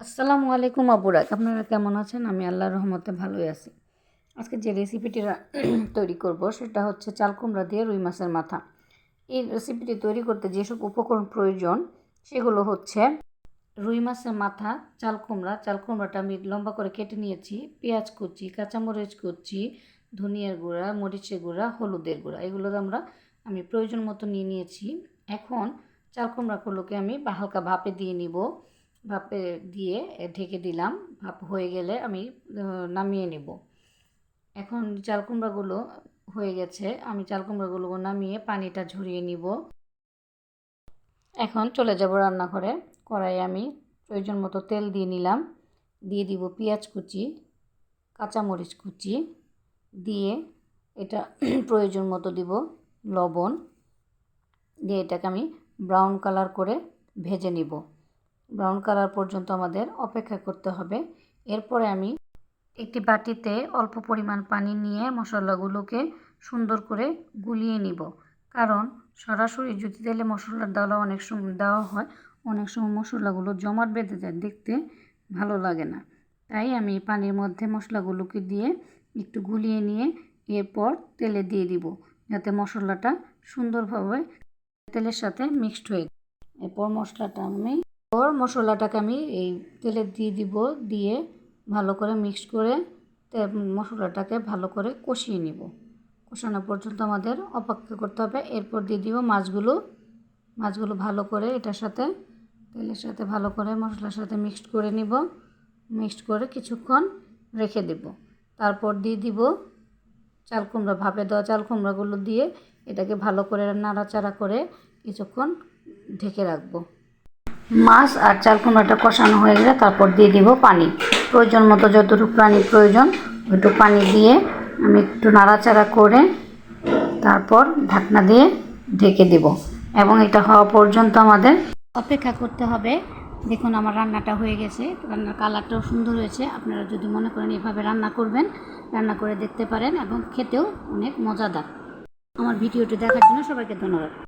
আসসালামু আলাইকুম আবুরাক আপনারা কেমন আছেন? আমি আল্লাহর রহমতে ভালোই আছি। আজকে যে রেসিপিটি তৈরি করব সেটা হচ্ছে চাল কুমড়া দিয়ে রুই মাছের মাথা। এই রেসিপিটি তৈরি করতে যেসব উপকরণ প্রয়োজন, সেগুলো হচ্ছে রুই মাছের মাথা, চাল কুমড়া। চাল কুমড়াটা আমি লম্বা করে কেটে নিয়েছি। পেঁয়াজ কুচি, কাঁচামরিচ কুচি, ধনিয়ার গুঁড়া, মরিচের গুঁড়া, হলুদের গুঁড়া। এগুলো আমরা আমি প্রয়োজন মতো নিয়ে নিয়েছি। এখন চাল কুমড়াগুলোকে আমি হালকা ভাপে দিয়ে নিব। ভাপে দিয়ে ঢেকে দিলাম। ভাপ হয়ে গেলে আমি নামিয়ে নেব। এখন চাল কুমড়াগুলো হয়ে গেছে। আমি চাল কুমড়াগুলো নামিয়ে পানিটা ঝরিয়ে নিব। এখন চলে যাব রান্নাঘরে। কড়াইয়ে আমি প্রয়োজন মতো তেল দিয়ে নিলাম। দিয়ে দিব পেঁয়াজ কুচি, কাঁচামরিচ কুচি। দিয়ে এটা প্রয়োজন মতো দিব লবণ। দিয়ে এটাকে আমি ব্রাউন কালার করে ভেজে নিব। ব্রাউন কালার পর্যন্ত আমাদের অপেক্ষা করতে হবে। এরপরে আমি একটি বাটিতে অল্প পরিমাণ পানি নিয়ে মশলাগুলোকে সুন্দর করে গুলিয়ে নিব। কারণ সরাসরি যদি তেলে মশলা দেওয়া অনেক সময় দেওয়া হয়, অনেক সময় মশলাগুলো জমাট বেঁধে যায়, দেখতে ভালো লাগে না। তাই আমি পানির মধ্যে মশলাগুলোকে দিয়ে একটু গুলিয়ে নিয়ে এরপর তেলে দিয়ে দিব, যাতে মশলাটা সুন্দরভাবে তেলের সাথে মিক্সড হয়ে। এরপর মশলাটা আমি এরপর মশলাটাকে আমি এই তেলে দিয়ে দিব, দিয়ে ভালো করে মিক্স করে মশলাটাকে ভালো করে কষিয়ে নিব। কষানো পর্যন্ত আমাদের অপেক্ষা করতে হবে। এরপর দিয়ে দিব মাছগুলো। মাছগুলো ভালো করে এটার সাথে, তেলের সাথে ভালো করে মশলার সাথে মিক্সড করে নিব। মিক্সড করে কিছুক্ষণ রেখে দেব। তারপর দিয়ে দিব চাল কুমড়া, ভাপে দেওয়া চাল কুমড়াগুলো দিয়ে এটাকে ভালো করে নাড়াচাড়া করে কিছুক্ষণ ঢেকে রাখব। মাছ আর চাল কুমড়াটা কষানো হয়ে গেলে তারপর দিয়ে দিব পানি। প্রয়োজন মতো যতটুকু পানি প্রয়োজন ওইটু পানি দিয়ে আমি একটু নাড়াচাড়া করে তারপর ঢাকনা দিয়ে ঢেকে দেব। এবং এটা হওয়া পর্যন্ত আমাদের অপেক্ষা করতে হবে। দেখুন আমার রান্নাটা হয়ে গেছে, রান্নার কালারটাও সুন্দর হয়েছে। আপনারা যদি মনে করেন এভাবে রান্না করবেন, রান্না করে দেখতে পারেন এবং খেতেও অনেক মজাদার। আমার ভিডিওটি দেখার জন্য সবাইকে ধন্যবাদ।